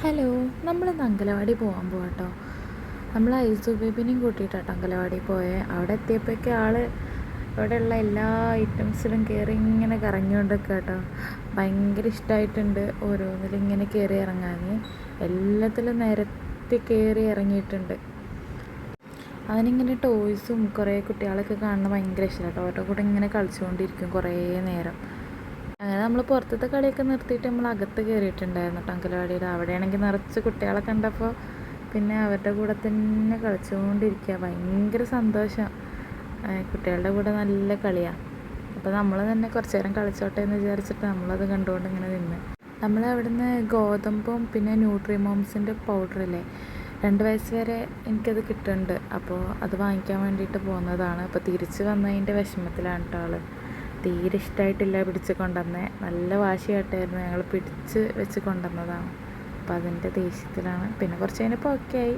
Hello നമ്മൾ ഇന്ന് അങ്കലവാടി പോകാൻ പോകട്ടോ നമ്മൾ ഐസു ബേബിനെയും കൂട്ടിയിട്ടാട്ടോ അങ്കലവാടി പോയേ. അവിടെ എത്തിയപ്പോഴേക്കും ആൾ ഇവിടെയുള്ള എല്ലാ ഐറ്റംസിലും കയറി ഇങ്ങനെ കറങ്ങിക്കൊണ്ടൊക്കെ കേട്ടോ ഭയങ്കര ഇഷ്ടമായിട്ടുണ്ട് ഓരോന്നിലും ഇങ്ങനെ കയറി ഇറങ്ങാൻ എല്ലാത്തിലും നിരത്തി കയറി ഇറങ്ങിയിട്ടുണ്ട്. അതിനിങ്ങനെ ടോയ്സും കുറേ കുട്ടികളൊക്കെ കാണുന്നത് ഭയങ്കര ഇഷ്ടമാണ് കേട്ടോ അവരുടെ കൂടെ ഇങ്ങനെ കളിച്ചുകൊണ്ടിരിക്കും കുറേ നേരം. നമ്മൾ പുറത്തത്തെ കളിയൊക്കെ നിർത്തിയിട്ട് നമ്മൾ അകത്ത് കയറിയിട്ടുണ്ടായിരുന്നു കേട്ടോ അങ്കലവാടിയിൽ അവിടെയാണെങ്കിൽ നിറച്ച് കുട്ടികളെ കണ്ടപ്പോൾ പിന്നെ അവരുടെ കൂടെ തന്നെ കളിച്ചുകൊണ്ടിരിക്കുക ഭയങ്കര സന്തോഷം. കുട്ടികളുടെ കൂടെ നല്ല കളിയാണ് അപ്പോൾ നമ്മൾ തന്നെ കുറച്ച് നേരം കളിച്ചോട്ടെ എന്ന് വിചാരിച്ചിട്ട് നമ്മളത് കണ്ടുകൊണ്ട് ഇങ്ങനെ നിന്ന്. നമ്മൾ അവിടുന്ന് ഗോതമ്പും പിന്നെ ന്യൂട്രി മോംസിന്റെ പൗഡറില്ലേ രണ്ട് വയസ്സ് വരെ എനിക്കത് കിട്ടുന്നുണ്ട് അപ്പോൾ അത് വാങ്ങിക്കാൻ വേണ്ടിയിട്ട് പോകുന്നതാണ് അപ്പോൾ തിരിച്ച് വന്നതിന്റെ വിഷമത്തിലാണ് കേട്ടോ ആൾ തീരെ ഇഷ്ടമായിട്ടില്ല പിടിച്ച് കൊണ്ടുവന്നേ. നല്ല വാശിയായിട്ടായിരുന്നു ഞങ്ങൾ പിടിച്ച് വെച്ച് കൊണ്ടുവന്നതാണ്. അപ്പോൾ അതിന്റെ ദേഷ്യത്തിലാണ്. പിന്നെ കുറച്ച് കഴിഞ്ഞപ്പോൾ ഓക്കെ ആയി.